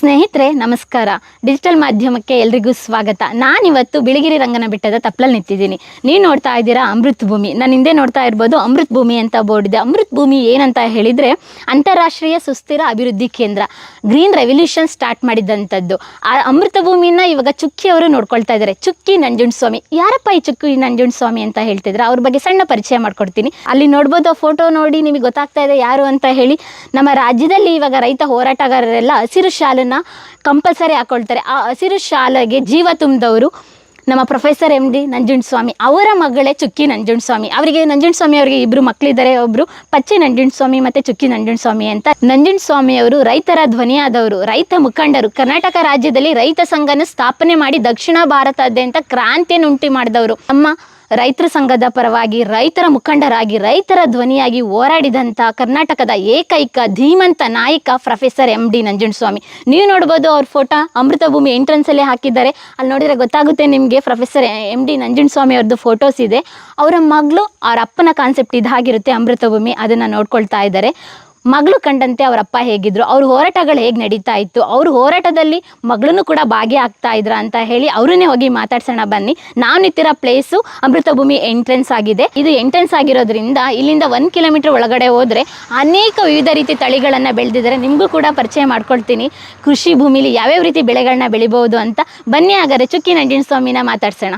ಸ್ನೇಹಿತರೆ, ನಮಸ್ಕಾರ. ಡಿಜಿಟಲ್ ಮಾಧ್ಯಮಕ್ಕೆ ಎಲ್ರಿಗೂ ಸ್ವಾಗತ. ನಾನಿವತ್ತು ಬಿಳಿಗಿರಿ ರಂಗನ ಬೆಟ್ಟದ ತಪ್ಪಲಲ್ಲಿ ನಿಂತಿದ್ದೀನಿ. ನೀವು ನೋಡ್ತಾ ಇದ್ದೀರಾ ಅಮೃತ್ ಭೂಮಿ. ನಾನು ಹಿಂದೆ ನೋಡ್ತಾ ಇರ್ಬೋದು ಅಮೃತ್ ಭೂಮಿ ಅಂತ ಬೋರ್ಡ್ ಇದೆ. ಅಮೃತ್ ಭೂಮಿ ಏನಂತ ಹೇಳಿದರೆ, ಅಂತಾರಾಷ್ಟ್ರೀಯ ಸುಸ್ಥಿರ ಅಭಿವೃದ್ಧಿ ಕೇಂದ್ರ. ಗ್ರೀನ್ ರೆವಲ್ಯೂಷನ್ ಸ್ಟಾರ್ಟ್ ಮಾಡಿದಂಥದ್ದು. ಆ ಅಮೃತ ಭೂಮಿನ ಇವಾಗ ಚುಕ್ಕಿ ಅವರು ನೋಡ್ಕೊಳ್ತಾ ಇದ್ದಾರೆ. ಚುಕ್ಕಿ ನಂಜುಂಡ ಸ್ವಾಮಿ ಯಾರಪ್ಪ ಈ ಚುಕ್ಕಿ ನಂಜುಂಡ ಸ್ವಾಮಿ ಅಂತ ಹೇಳ್ತಿದ್ರೆ? ಅವ್ರ ಬಗ್ಗೆ ಸಣ್ಣ ಪರಿಚಯ ಮಾಡ್ಕೊಡ್ತೀನಿ. ಅಲ್ಲಿ ನೋಡ್ಬೋದು ಆ ಫೋಟೋ ನೋಡಿ ನಿಮಗೆ ಗೊತ್ತಾಗ್ತಾ ಇದೆ ಯಾರು ಅಂತ ಹೇಳಿ. ನಮ್ಮ ರಾಜ್ಯದಲ್ಲಿ ಇವಾಗ ರೈತ ಹೋರಾಟಗಾರರೆಲ್ಲ ಹಸಿರು ಶಾಲನ್ನ ಕಂಪಲ್ಸರಿ ಹಾಕೊಳ್ತಾರೆ. ಆ ಹಸಿರು ಶಾಲೆಗೆ ಜೀವ ತುಂಬಿದವರು ನಮ್ಮ ಪ್ರೊಫೆಸರ್ ಎಂ ಡಿ ನಂಜುಂಡಸ್ವಾಮಿ. ಅವರ ಮಗಳೇ ಚುಕ್ಕಿ ನಂಜುಂಡಸ್ವಾಮಿ. ಅವರಿಗೆ ನಂಜುಂಡಸ್ವಾಮಿ ಅವರಿಗೆ ಇಬ್ಬರು ಮಕ್ಕಳಿದ್ದಾರೆ ಒಬ್ಬರು ಪಚ್ಚೆ ನಂಜುಂಡಸ್ವಾಮಿ ಮತ್ತು ಚುಕ್ಕಿ ನಂಜುಂಡಸ್ವಾಮಿ ಅಂತ. ನಂಜುಂಡಸ್ವಾಮಿ ಅವರು ರೈತರ ಧ್ವನಿಯಾದವರು ರೈತ ಮುಖಂಡರು, ಕರ್ನಾಟಕ ರಾಜ್ಯದಲ್ಲಿ ರೈತ ಸಂಘನ ಸ್ಥಾಪನೆ ಮಾಡಿ ದಕ್ಷಿಣ ಭಾರತಾದ್ಯಂತ ಕ್ರಾಂತಿಯನ್ನು ಉಂಟು ಮಾಡಿದವರು. ನಮ್ಮ ರೈತರ ಸಂಘದ ಪರವಾಗಿ ರೈತರ ಮುಖಂಡರಾಗಿ, ರೈತರ ಧ್ವನಿಯಾಗಿ ಹೋರಾಡಿದಂಥ ಕರ್ನಾಟಕದ ಏಕೈಕ ಧೀಮಂತ ನಾಯಕ ಪ್ರೊಫೆಸರ್ ಎಂ ಡಿ ನಂಜುಂಡಸ್ವಾಮಿ. ನೀವು ನೋಡ್ಬೋದು ಅವ್ರ ಫೋಟೋ ಅಮೃತ ಭೂಮಿ ಎಂಟ್ರೆನ್ಸಲ್ಲೇ ಹಾಕಿದ್ದಾರೆ. ಅಲ್ಲಿ ನೋಡಿದರೆ ಗೊತ್ತಾಗುತ್ತೆ ನಿಮಗೆ ಪ್ರೊಫೆಸರ್ ಎಂ ಡಿ ನಂಜುಂಡಸ್ವಾಮಿ ಅವ್ರದ್ದು ಫೋಟೋಸ್ ಇದೆ. ಅವರ ಮಗಳು, ಅವರ ಅಪ್ಪನ ಕಾನ್ಸೆಪ್ಟ್ ಇದಾಗಿರುತ್ತೆ ಅಮೃತ ಭೂಮಿ ಅದನ್ನು ನೋಡ್ಕೊಳ್ತಾ ಇದ್ದಾರೆ. ಮಗಳು ಕಂಡಂತೆ ಅವರಪ್ಪ ಹೇಗಿದ್ರು, ಅವ್ರ ಹೋರಾಟಗಳು ಹೇಗೆ ನಡೀತಾ ಇತ್ತು, ಅವ್ರ ಹೋರಾಟದಲ್ಲಿ ಮಗಳನ್ನು ಕೂಡ ಭಾಗಿಯಾಗ್ತಾ ಇದ್ರ ಅಂತ ಹೇಳಿ ಅವ್ರನ್ನೇ ಹೋಗಿ ಮಾತಾಡ್ಸೋಣ ಬನ್ನಿ. ನಾವು ನಿಂತಿರೋ ಪ್ಲೇಸು ಅಮೃತ ಭೂಮಿ ಎಂಟ್ರೆನ್ಸ್ ಆಗಿದೆ. ಇದು ಎಂಟ್ರೆನ್ಸ್ ಆಗಿರೋದ್ರಿಂದ ಇಲ್ಲಿಂದ ಒಂದು ಕಿಲೋಮೀಟರ್ ಒಳಗಡೆ ಹೋದರೆ ಅನೇಕ ವಿವಿಧ ರೀತಿ ತಳಿಗಳನ್ನು ಬೆಳೆದಿದ್ದಾರೆ ನಿಮಗೂ ಕೂಡ ಪರಿಚಯ ಮಾಡ್ಕೊಳ್ತೀನಿ. ಕೃಷಿ ಭೂಮಿಲಿ ಯಾವ್ಯಾವ ರೀತಿ ಬೆಳೆಗಳನ್ನ ಬೆಳಿಬಹುದು ಅಂತ. ಬನ್ನಿ ಹಾಗಾದರೆ ಚುಕ್ಕಿ ನಂಜನ ಸ್ವಾಮಿನ ಮಾತಾಡ್ಸೋಣ.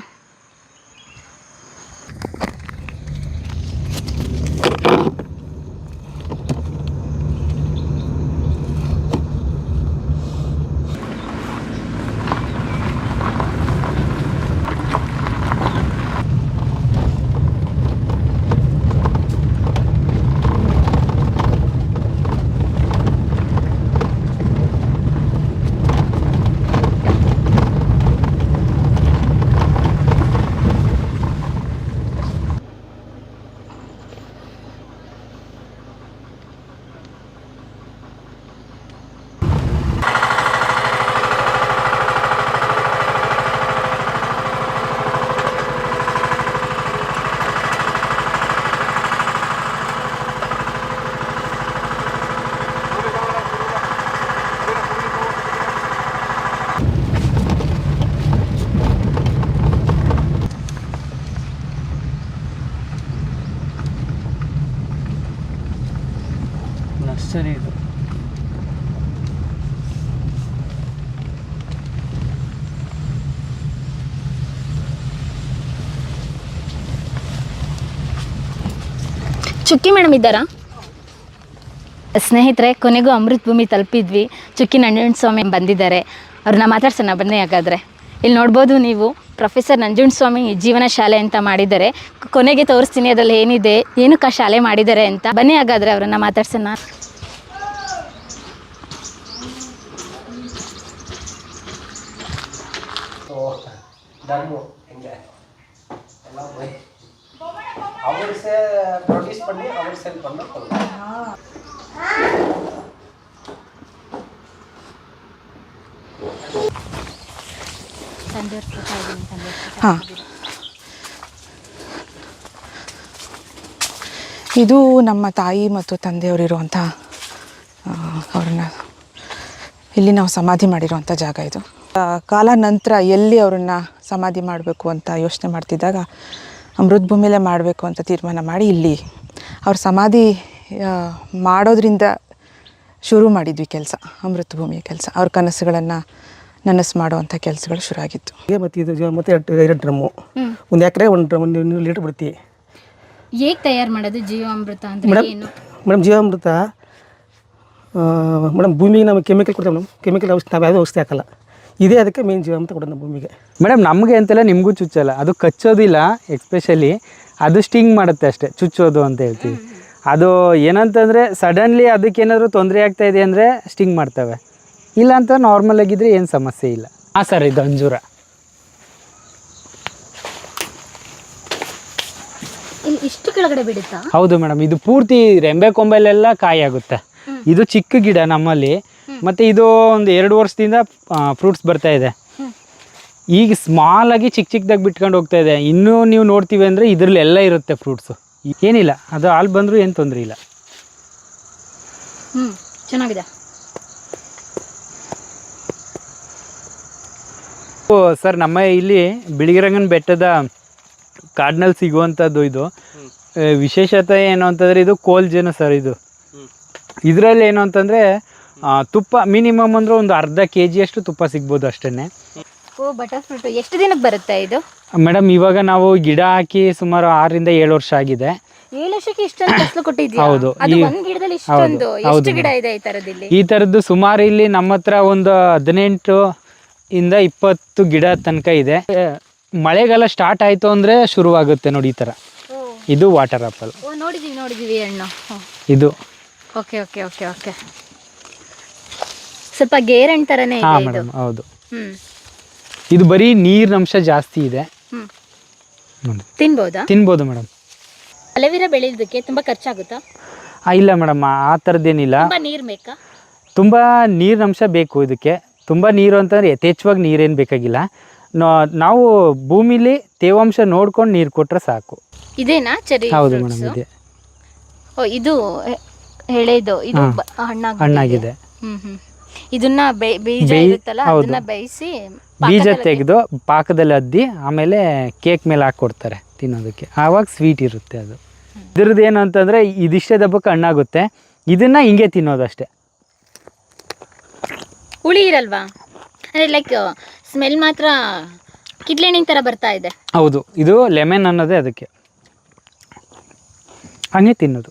ನರ್ಸರಿ ಇದು. ಚುಕ್ಕಿ ಮೇಡಮ್ ಇದ್ದಾರಾ? ಸ್ನೇಹಿತರೆ, ಕೊನೆಗೂ ಅಮೃತ ಭೂಮಿ ತಲುಪಿದ್ವಿ. ಚುಕ್ಕಿ ನಂಜನ ಸ್ವಾಮಿ ಬಂದಿದ್ದಾರೆ. ಅವ್ರನ್ನ ಮಾತಾಡ್ಸೋಣ, ಬನ್ನಿ ಹಾಗಾದರೆ. ಇಲ್ಲಿ ನೋಡ್ಬೋದು ನೀವು ಪ್ರೊಫೆಸರ್ ನಂಜುಂಡ ಸ್ವಾಮಿ ಜೀವನ ಶಾಲೆ ಅಂತ ಮಾಡಿದ್ದಾರೆ ಕೊನೆಗೆ ತೋರಿಸ್ತೀನಿ ಅದರಲ್ಲಿ ಏನಿದೆ ಏನಕ್ಕೆ ಆ ಶಾಲೆ ಮಾಡಿದ್ದಾರೆ ಅಂತ ಬನ್ನಿ ಹಾಗಾದರೆ ಅವರನ್ನು ಮಾತಾಡ್ಸೋಣ தர்மு எங்க எல்லாம் போய் அவர் சே ப்ரொடியூஸ் பண்ணி ಹಾಂ. ಇದು ನಮ್ಮ ತಾಯಿ ಮತ್ತು ತಂದೆಯವರಿರುವಂಥ ಅವ್ರನ್ನ ಇಲ್ಲಿ ನಾವು ಸಮಾಧಿ ಮಾಡಿರುವಂಥ ಜಾಗ ಇದು. ಕಾಲ ನಂತರ ಎಲ್ಲಿ ಅವ್ರನ್ನ ಸಮಾಧಿ ಮಾಡಬೇಕು ಅಂತ ಯೋಚನೆ ಮಾಡ್ತಿದ್ದಾಗ ಅಮೃತ ಮಾಡಬೇಕು ಅಂತ ತೀರ್ಮಾನ ಮಾಡಿ ಇಲ್ಲಿ ಅವ್ರ ಸಮಾಧಿ ಮಾಡೋದ್ರಿಂದ ಶುರು ಮಾಡಿದ್ವಿ ಕೆಲಸ, ಅಮೃತ ಭೂಮಿಯ ಕೆಲಸ. ಅವ್ರ ಕನಸುಗಳನ್ನು ನನಸು ಮಾಡುವಂಥ ಕೆಲಸಗಳು ಶುರು ಆಗಿತ್ತು ಈಗ ಮತ್ತೆ ಇದು ಜ- ಮತ್ತೆ ಎರಡು ಎರಡು ಡ್ರಮ್ಮು. ಒಂದು ಎಕರೆ ಒಂದು ಡ್ರಮ್ ಒಂದು ನೀರು ಲೀಟ್ರ್ ಬಿಡ್ತೀವಿ ಹೇಗೆ ತಯಾರು ಮಾಡೋದು ಜೀವಾಮೃತ ಅಂತ ಮೇಡಮ್ ಏನು? ಮೇಡಮ್ ಜೀವಾಮೃತ ಮೇಡಮ್ ಭೂಮಿಗೆ ನಾವು ಕೆಮಿಕಲ್ ಕೊಡ್ತೇವೆ ಮೇಡಮ್. ಕೆಮಿಕಲ್ ಔಷಧಿ ನಾವು ಯಾವುದೂ ಔಷಧಿ ಹಾಕಲ್ಲ. ಇದೇ ಅದಕ್ಕೆ ಮೇನ್ ಜೀವಾಮೃತ ಕೊಡೋದು ನಮ್ಮ ಭೂಮಿಗೆ. ಮೇಡಮ್ ನಮಗೆ ಅಂತೆಲ್ಲ ನಿಮಗೂ ಚುಚ್ಚಲ್ಲ. ಅದು ಕಚ್ಚೋದಿಲ್ಲ ಎಕ್ಸ್ಪೆಷಲಿ ಅದು ಸ್ಟಿಂಗ್ ಮಾಡುತ್ತೆ ಅಷ್ಟೇ ಚುಚ್ಚೋದು ಅಂತ ಹೇಳ್ತೀವಿ. ಅದು ಏನಂತಂದರೆ ಸಡನ್ಲಿ ಅದಕ್ಕೇನಾದರೂ ತೊಂದರೆ ಆಗ್ತಾ ಇದೆ ಅಂದರೆ ಸ್ಟಿಂಗ್ ಮಾಡ್ತವೆ. ಇಲ್ಲ ಅಂತ ನಾರ್ಮಲ್ ಆಗಿದ್ರೆ ಏನು ಸಮಸ್ಯೆ ಇಲ್ಲ. ಹಾಂ ಸರ್ ಇದು ಅಂಜೂರ. ಇಷ್ಟು ಕೆಳಗಡೆ ಬಿಡುತ್ತಾ? ಹೌದು ಮೇಡಮ್ ಇದು ಪೂರ್ತಿ ರೆಂಬೆ ಕೊಂಬೆಲೆಲ್ಲ ಕಾಯಿ ಆಗುತ್ತೆ. ಇದು ಚಿಕ್ಕ ಗಿಡ ನಮ್ಮಲ್ಲಿ ಮತ್ತೆ ಇದು ಒಂದು ಎರಡು ವರ್ಷದಿಂದ ಫ್ರೂಟ್ಸ್ ಬರ್ತಾ ಇದೆ. ಈಗ ಸ್ಮಾಲ್ ಆಗಿ ಚಿಕ್ಕ ಚಿಕ್ಕದಾಗಿ ಬಿಟ್ಕೊಂಡು ಹೋಗ್ತಾ ಇದೆ. ಇನ್ನೂ ನೀವು ನೋಡ್ತೀವಿ ಅಂದರೆ ಇದರಲ್ಲಿ ಎಲ್ಲ ಇರುತ್ತೆ ಫ್ರೂಟ್ಸು ಏನಿಲ್ಲ ಅದು ಹಾಲು ಬಂದರೂ ಏನು ತೊಂದರೆ ಇಲ್ಲ. ಹ್ಮ್ ಚೆನ್ನಾಗಿದೆ. ಸರ್ ನಮ್ಮ ಇಲ್ಲಿ ಬಿಳಿಗಿರಂಗನ ಬೆಟ್ಟದ ಕಾಡಿನಲ್ಲಿ ಸಿಗುವಂಥದ್ದು ಇದು. ವಿಶೇಷತೆ ಏನು ಅಂತಂದರೆ ಇದು ಕೋಲ್ ಜೇನು ಸರ್ ಇದು. ಇದರಲ್ಲಿ ಏನು ಅಂತಂದರೆ ತುಪ್ಪ ಮಿನಿಮಮ್ ಅಂದರೆ ಒಂದು ಅರ್ಧ ಕೆ ಜಿಯಷ್ಟು ತುಪ್ಪ ಸಿಗ್ಬೋದು ಅಷ್ಟೇ ಓ ಬಟರ್ ಫ್ರೂಟ್. ಎಷ್ಟು ದಿನಕ್ಕೆ ಬರುತ್ತೆ ಇದು? ಮೇಡಮ್ ಇವಾಗ ನಾವು ಗಿಡ ಹಾಕಿ ಸುಮಾರು ಆರರಿಂದ ಏಳು ವರ್ಷ ಆಗಿದೆ. ಏಳು ವರ್ಷಕ್ಕೆ ಇಷ್ಟೊಂದು ಫಸಲು ಕೊಟ್ಟಿದ್ಯಾ ಹೌದು. ಅದು ಈ- ಒಂದ್ ಗಿಡದಲ್ಲಿ ಇಷ್ಟೊಂದು? ಹೌದು, ಹೌದು ಎಷ್ಟು ಗಿಡ ಇದೆ ಈ ತರದಲ್ಲಿ ಈ ಥರದ್ದು ಸುಮಾರು ಇಲ್ಲಿ ನಮ್ಮ ಹತ್ರ ಒಂದು ಹದಿನೆಂಟು ಇಂದ ಇಪ್ಪತ್ತು ಗಿಡ ತನಕ ಇದೆ. ಮಳೆಗಾಲ ಸ್ಟಾರ್ಟ್ ಆಯಿತು ಅಂದರೆ ಶುರುವಾಗುತ್ತೆ ನೋಡಿ ಈ ಥರ ಇದು ವಾಟರ್ ಆಪಲ್ ಹಣ್ಣು. ಇದು. Okay okay okay okay. ಸ್ವಲ್ಪ ಹಾಂ ಇದು ಮೇಡಮ್ ಹೌದು. ಇದು ಬರೀ ನೀರಿನಂಶ ಜಾಸ್ತಿ ಇದೆ. ತಿನ್ಬೋದಾ? ತಿನ್ಬೋದು ಮೇಡಮ್ ಅಲವೀರ ಬೆಳೆಯೋದಕ್ಕೆ ತುಂಬಾ ಖರ್ಚಾಗುತ್ತಾ? ಇಲ್ಲ ಮೇಡಮ್ ಆ ಥರದ್ದೇನಿಲ್ಲ ತುಂಬಾ ನೀರ್ ಬೇಕಾ? ತುಂಬ ನೀರಿನಂಶ ಬೇಕು ಇದಕ್ಕೆ. ತುಂಬ ನೀರು ಅಂತಂದರೆ ಯಥೇಚ್ಛವಾಗಿ ನೀರೇನು ಬೇಕಾಗಿಲ್ಲ. ನಾವು ಭೂಮಿಲಿ ತೇವಾಂಶ ನೋಡ್ಕೊಂಡು ನೀರು ಕೊಟ್ಟರೆ ಸಾಕು. ಇದೇನಾ ಚೆರಿ ಹೌದು ಮೇಡಮ್ ಇದೆ. ಓ ಇದು ಎಳೆದು ಇದು. ಬ- ಹಣ್ಣಾಗಿದೆ. ಹಣ್ಣಾಗಿದೆ. ಹ್ಮ್ ಹ್ಮ್. ಇದನ್ನ ಬೆ- ಬೀಜ ಇರುತ್ತಲ್ಲ ಹೌದು. ಅದನ್ನ ಬೇಯಿಸಿ ಬೀಜ ತೆಗೆದು ಪಾಕದಲ್ಲಿ ಅದ್ದಿ ಆಮೇಲೆ ಕೇಕ್ ಮೇಲೆ ಹಾಕ್ಕೊಡ್ತಾರೆ ತಿನ್ನೋದಕ್ಕೆ. ಆವಾಗ ಸ್ವೀಟ್ ಇರುತ್ತೆ ಅದು. ಇದ್ರದ್ದು ಏನು ಅಂತಂದರೆ ಇದಿಷ್ಟೇ ದಬ್ಬಕ್ಕೆ ಹಣ್ಣಾಗುತ್ತೆ. ಇದನ್ನು ಹಿಂಗೆ ತಿನ್ನೋದಷ್ಟೇ ಹುಳಿ ಇರಲ್ವಾ? ಅಂದ್ರೆ ಲೈಕ್ ಸ್ಮೆಲ್ ಮಾತ್ರ ಕಿಡ್ಲೆಣ್ಣಿನ ತರ ಬರ್ತಾ ಇದೆ. ಹೌದು ಇದು ಲೆಮನ್ ಅನ್ನೋದೇ ಅದಕ್ಕೆ. ಹಂಗೆ ತಿನ್ನೋದು.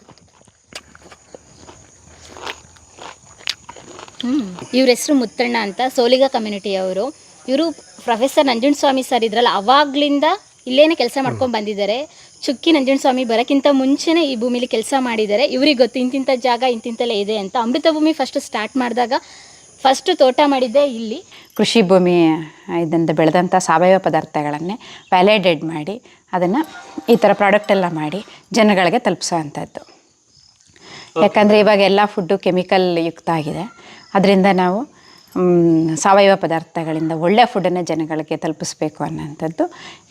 ಹ್ಮ್ ಇವ್ರ ಹೆಸರು ಮುತ್ತಣ್ಣ ಅಂತ ಸೋಲಿಗ ಕಮ್ಯುನಿಟಿಯವರು ಇವರು ಪ್ರೊಫೆಸರ್ ನಂಜುಂಡಸ್ವಾಮಿ ಸರ್ ಇದ್ರಲ್ಲ ಅವಾಗ್ಲಿಂದ ಇಲ್ಲೇನೆ ಕೆಲಸ ಮಾಡ್ಕೊಂಡು ಬಂದಿದ್ದಾರೆ. ಚುಕ್ಕಿ ನಂಜುಂಡಸ್ವಾಮಿ ಬರೋಕ್ಕಿಂತ ಮುಂಚೆನೇ ಈ ಭೂಮಿಲಿ ಕೆಲಸ ಮಾಡಿದ್ದಾರೆ. ಇವ್ರಿಗೆ ಗೊತ್ತು ಇಂತಿಂಥ ಜಾಗ ಇಂತಿಂತೆಲ್ಲ ಇದೆ ಅಂತ. ಅಮೃತ ಭೂಮಿ ಫಸ್ಟ್ ಸ್ಟಾರ್ಟ್ ಮಾಡಿದಾಗ ಫಸ್ಟ್ ತೋಟ ಮಾಡಿದ್ದೆ ಇಲ್ಲಿ. ಕೃಷಿ ಭೂಮಿ ಇದರಿಂದ ಬೆಳೆದಂಥ ಸಾವಯವ ಪದಾರ್ಥಗಳನ್ನೇ ವ್ಯಾಲಿಡೇಟ್ ಮಾಡಿ ಅದನ್ನು ಈ ಥರ ಪ್ರಾಡಕ್ಟ್ ಎಲ್ಲ ಮಾಡಿ ಜನಗಳಿಗೆ ತಲುಪಿಸೋ ಅಂಥದ್ದು ಯಾಕಂದರೆ ಇವಾಗ ಎಲ್ಲ ಫುಡ್ಡು ಕೆಮಿಕಲ್ ಯುಕ್ತ ಆಗಿದೆ. ಅದರಿಂದ ನಾವು ಸಾವಯವ ಪದಾರ್ಥಗಳಿಂದ ಒಳ್ಳೆಯ ಫುಡನ್ನು ಜನಗಳಿಗೆ ತಲುಪಿಸ್ಬೇಕು ಅನ್ನೋಂಥದ್ದು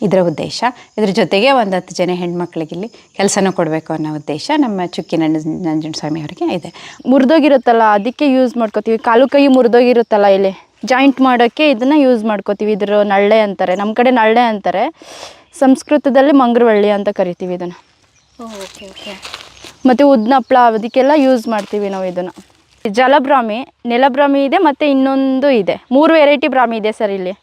ಇದರ ಉದ್ದೇಶ. ಇದ್ರ ಜೊತೆಗೆ ಒಂದು ಹತ್ತು ಜನ ಹೆಣ್ಮಕ್ಳಿಗೆ ಇಲ್ಲಿ ಕೆಲಸನೂ ಕೊಡಬೇಕು ಅನ್ನೋ ಉದ್ದೇಶ ನಮ್ಮ ಚುಕ್ಕಿ ನಂಜ ನಂಜುಂಡಸ್ವಾಮಿ ಅವರಿಗೆ ಇದೆ. ಮುರಿದೋಗಿರುತ್ತಲ್ಲ ಅದಕ್ಕೆ ಯೂಸ್ ಮಾಡ್ಕೋತೀವಿ. ಕಾಲು ಕೈ ಮುರಿದೋಗಿರುತ್ತಲ್ಲ ಇಲ್ಲಿ. ಜಾಯಿಂಟ್ ಮಾಡೋಕ್ಕೆ ಇದನ್ನು ಯೂಸ್ ಮಾಡ್ಕೋತೀವಿ. ಇದ್ರ ನಳ್ಳೆ ಅಂತಾರೆ. ನಮ್ಮ ಕಡೆ ನಳ್ಳೆ ಅಂತಾರೆ. ಸಂಸ್ಕೃತದಲ್ಲಿ ಮಂಗ್ರವಳ್ಳಿ ಅಂತ ಕರಿತೀವಿ ಇದನ್ನು. ಓಕೆ ಓಕೆ ಮತ್ತು ಉದ್ನಪ್ಪಳ ಅದಕ್ಕೆಲ್ಲ ಯೂಸ್ ಮಾಡ್ತೀವಿ ನಾವು ಇದನ್ನು. ಜಲಬ್ರಾಹ್ಮಿ ನೆಲಬ್ರಾಮಿ ಇದೆ ಮತ್ತು ಇನ್ನೊಂದು ಇದೆ. ಮೂರು ವೆರೈಟಿ ಬ್ರಾಮಿ ಇದೆ ಸರ್ ಇಲ್ಲಿ.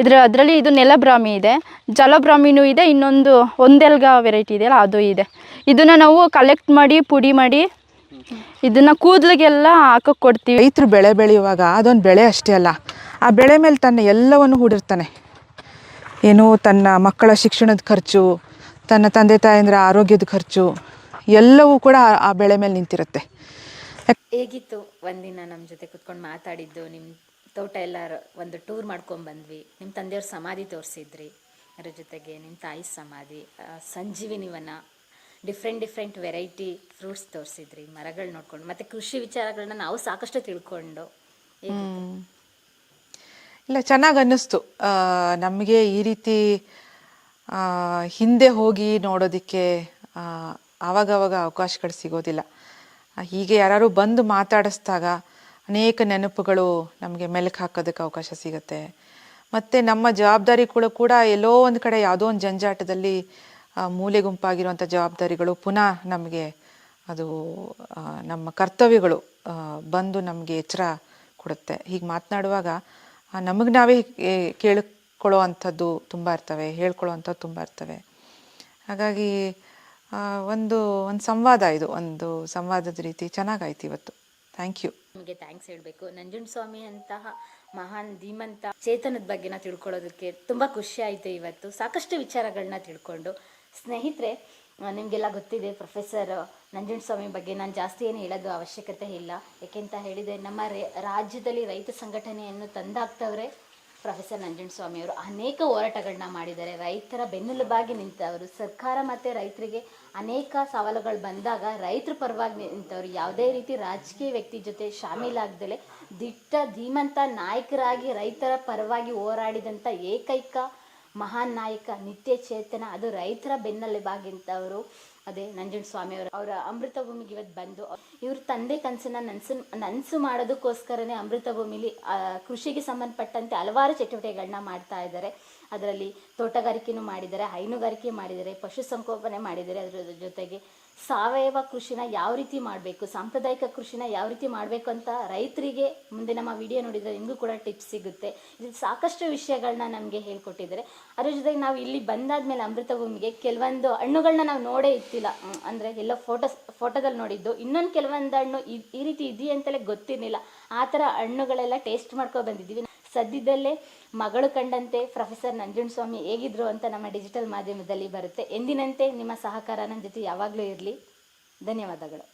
ಇದರ, ಅದರಲ್ಲಿ ಇದು ನೆಲಭ್ರಾಮಿ ಇದೆ. ಜಲಭ್ರಾಮಿನೂ ಇದೆ, ಇನ್ನೊಂದು ಒಂದೆಲ್ಗ ವೆರೈಟಿ ಇದೆಯಲ್ಲ ಅದು ಇದೆ. ಇದನ್ನು ನಾವು ಕಲೆಕ್ಟ್ ಮಾಡಿ, ಪುಡಿ ಮಾಡಿ ಇದನ್ನು ಕೂದಲಿಗೆಲ್ಲ ಹಾಕೋಕೆ ಕೊಡ್ತೀವಿ. ರೈತರು ಬೆಳೆ ಬೆಳೆಯುವಾಗ ಅದೊಂದು ಬೆಳೆ ಅಷ್ಟೇ ಅಲ್ಲ, ಆ ಬೆಳೆ ಮೇಲೆ ತನ್ನ ಎಲ್ಲವನ್ನು ಹೂಡಿರ್ತಾನೆ. ಏನು ತನ್ನ ಮಕ್ಕಳ ಶಿಕ್ಷಣದ ಖರ್ಚು, ತನ್ನ ತಂದೆ ತಾಯಂದ್ರ ಆರೋಗ್ಯದ ಖರ್ಚು, ಎಲ್ಲವೂ ಕೂಡ ಆ ಬೆಳೆ ಮೇಲೆ ನಿಂತಿರುತ್ತೆ. ಹೇಗಿತ್ತು ಒಂದಿನ ನಮ್ಮ ಜೊತೆ ಕುತ್ಕೊಂಡು ಮಾತಾಡಿದ್ದು? ನಿಮ್ಮ ತೋಟ ಎಲ್ಲ ಒಂದು ಟೂರ್ ಮಾಡ್ಕೊಂಡು ಬಂದ್ವಿ. ನಿಮ್ಮ ತಂದೆಯವ್ರ ಸಮಾಧಿ ತೋರಿಸಿದ್ರಿ. ಅದರ ಜೊತೆಗೆ ನಿಮ್ಮ ತಾಯಿ ಸಮಾಧಿ ಸಂಜೀವಿನಿವನ ಸಂಜೀವಿನಿ ವನ ಡಿಫ್ರೆಂಟ್ ಡಿಫ್ರೆಂಟ್ ವೆರೈಟಿ ಫ್ರೂಟ್ಸ್ ತೋರಿಸಿದ್ರಿ. ಮರಗಳು ನೋಡ್ಕೊಂಡು. ಮತ್ತು ಕೃಷಿ ವಿಚಾರಗಳನ್ನ ನಾವು ಸಾಕಷ್ಟು ತಿಳ್ಕೊಂಡು? ಇಲ್ಲ, ಚೆನ್ನಾಗಿ ಅನ್ನಿಸ್ತು. ನಮಗೆ ಈ ರೀತಿ ಹಿಂದೆ ಹೋಗಿ ನೋಡೋದಕ್ಕೆ ಆವಾಗವಾಗ ಅವಕಾಶಗಳು ಸಿಗೋದಿಲ್ಲ. ಹೀಗೆ ಯಾರು ಬಂದು ಮಾತಾಡಿಸಿದಾಗ ಅನೇಕ ನೆನಪುಗಳು ನಮಗೆ ಮೆಲುಕು ಹಾಕೋದಕ್ಕೆ ಅವಕಾಶ ಸಿಗುತ್ತೆ. ಮತ್ತು ನಮ್ಮ ಜವಾಬ್ದಾರಿಗಳು ಕೂಡ ಎಲ್ಲೋ ಒಂದು ಕಡೆ ಯಾವುದೋ ಒಂದು ಜಂಜಾಟದಲ್ಲಿ ಮೂಲೆ ಗುಂಪಾಗಿರುವಂಥ ಜವಾಬ್ದಾರಿಗಳು ಪುನಃ ನಮಗೆ ಅದು ನಮ್ಮ ಕರ್ತವ್ಯಗಳು ಬಂದು ನಮಗೆ ಎಚ್ಚರ ಕೊಡುತ್ತೆ. ಹೀಗೆ ಮಾತನಾಡುವಾಗ ನಮಗೆ ನಾವೇ ಕೇಳಿಕೊಳ್ಳೋ ಅಂಥದ್ದು ತುಂಬ ಇರ್ತವೆ, ಹೇಳ್ಕೊಳ್ಳೋ ಅಂಥದ್ದು ತುಂಬ ಇರ್ತವೆ. ಹಾಗಾಗಿ ಒಂದು ಒಂದು ಸಂವಾದ ಇದು, ಒಂದು ಸಂವಾದದ ರೀತಿ ಚೆನ್ನಾಗಾಯ್ತು ಇವತ್ತು. ಥ್ಯಾಂಕ್ ಯು ನಿಮಗೆ ಥ್ಯಾಂಕ್ಸ್ ಹೇಳಬೇಕು. ನಂಜುಂಡ ಸ್ವಾಮಿ ಅಂತಹ ಮಹಾನ್, ಧೀಮಂತ ಚೇತನದ ಬಗ್ಗೆ ನಾವು ತಿಳ್ಕೊಳ್ಳೋದಕ್ಕೆ ತುಂಬ ಖುಷಿ ಆಯಿತು ಇವತ್ತು. ಸಾಕಷ್ಟು ವಿಚಾರಗಳನ್ನ ತಿಳ್ಕೊಂಡು. ಸ್ನೇಹಿತರೆ ನಿಮಗೆಲ್ಲ ಗೊತ್ತಿದೆ ಪ್ರೊಫೆಸರ್ ನಂಜುಂಡ ಸ್ವಾಮಿ ಬಗ್ಗೆ ನಾನು ಜಾಸ್ತಿ ಏನು ಹೇಳೋದು ಅವಶ್ಯಕತೆ ಇಲ್ಲ. ಯಾಕೆಂತ ಹೇಳಿದರೆ, ನಮ್ಮ ರಾಜ್ಯದಲ್ಲಿ ರೈತ ಸಂಘಟನೆಯನ್ನು ತಂದಾಕ್ತವ್ರೆ ಪ್ರೊಫೆಸರ್ ಅವರು ಅನೇಕ ಹೋರಾಟಗಳನ್ನ ಮಾಡಿದ್ದಾರೆ. ರೈತರ ಬೆನ್ನೆಲುಬಾಗಿ ನಿಂತವರು. ಸರ್ಕಾರ ಮತ್ತು ರೈತರಿಗೆ ಅನೇಕ ಸವಾಲುಗಳು ಬಂದಾಗ ರೈತರ ಪರವಾಗಿ ನಿಂತವರು. ಯಾವುದೇ ರೀತಿ ರಾಜಕೀಯ ವ್ಯಕ್ತಿ ಜೊತೆ ಶಾಮೀಲಾಗ್ದಲೆ ದಿಟ್ಟ, ಧೀಮಂತ ನಾಯಕರಾಗಿ ರೈತರ ಪರವಾಗಿ ಹೋರಾಡಿದಂಥ ಏಕೈಕ ಮಹಾನ್ ನಾಯಕ ನಿತ್ಯ ಚೇತನ ಅದು ರೈತರ ಬೆನ್ನೆಲುಬಾಗಿಂತವರು ಅದೇ ನಂಜುಂಡ ಸ್ವಾಮಿ ಅವರ. ಅವರ ಅಮೃತ ಭೂಮಿಗೆ ಇವತ್ತು ಬಂದು ಇವ್ರ ತಂದೆ ಕನಸನ್ನ ನನ್ಸು ನನ್ಸು ಮಾಡೋದಕ್ಕೋಸ್ಕರನೇ ಅಮೃತ ಭೂಮಿಲಿ ಕೃಷಿಗೆ ಸಂಬಂಧಪಟ್ಟಂತೆ ಹಲವಾರು ಚಟುವಟಿಕೆಗಳನ್ನ ಮಾಡ್ತಾ ಇದ್ದಾರೆ. ಅದರಲ್ಲಿ ತೋಟಗಾರಿಕೆನೂ ಮಾಡಿದ್ದಾರೆ, ಹೈನುಗಾರಿಕೆ ಮಾಡಿದ್ದಾರೆ ಪಶುಸಂಗೋಪನೆ ಮಾಡಿದ್ದಾರೆ. ಅದರ ಜೊತೆಗೆ ಸಾವಯವ ಕೃಷಿನ ಯಾವ ರೀತಿ ಮಾಡಬೇಕು, ಸಾಂಪ್ರದಾಯಿಕ ಕೃಷಿನ ಯಾವ ರೀತಿ ಮಾಡಬೇಕು ಅಂತ ರೈತರಿಗೆ ಮುಂದೆ ನಮ್ಮ ವಿಡಿಯೋ ನೋಡಿದರೆ ನಿಮಗೂ ಕೂಡ ಟಿಪ್ಸ್ ಸಿಗುತ್ತೆ. ಇದು ಸಾಕಷ್ಟು ವಿಷಯಗಳನ್ನ ನಮಗೆ ಹೇಳ್ಕೊಟ್ಟಿದ್ದಾರೆ. ಅದ್ರ ಜೊತೆಗೆ ನಾವು ಇಲ್ಲಿ ಬಂದಾದ್ಮೇಲೆ ಅಮೃತ ಭೂಮಿಗೆ ಕೆಲವೊಂದು ಹಣ್ಣುಗಳನ್ನ ನಾವು ನೋಡೇ ಇತ್ತಿಲ್ಲ ಅಂದರೆ ಎಲ್ಲ ಫೋಟೋಸ್, ಫೋಟೋದಲ್ಲಿ ನೋಡಿದ್ದು. ಇನ್ನೊಂದು ಕೆಲವೊಂದು ಹಣ್ಣು ಈ ರೀತಿ ಇದೆಯಂತಲೇ ಗೊತ್ತಿರಲಿಲ್ಲ. ಆ ಥರ ಹಣ್ಣುಗಳೆಲ್ಲ ಟೇಸ್ಟ್ ಮಾಡ್ಕೊ ಬಂದಿದ್ದೀವಿ. ಸದ್ಯದಲ್ಲೇ ಮಗಳು ಕಂಡಂತೆ ಪ್ರೊಫೆಸರ್ ನಂಜುಂಡಸ್ವಾಮಿ ಹೇಗಿದ್ರು ಅಂತ ನಮ್ಮ ಡಿಜಿಟಲ್ ಮಾಧ್ಯಮದಲ್ಲಿ ಬರುತ್ತೆ ಎಂದಿನಂತೆ ನಿಮ್ಮ ಸಹಕಾರ ನನ್ನ ಜೊತೆ ಯಾವಾಗಲೂ ಇರಲಿ. ಧನ್ಯವಾದಗಳು.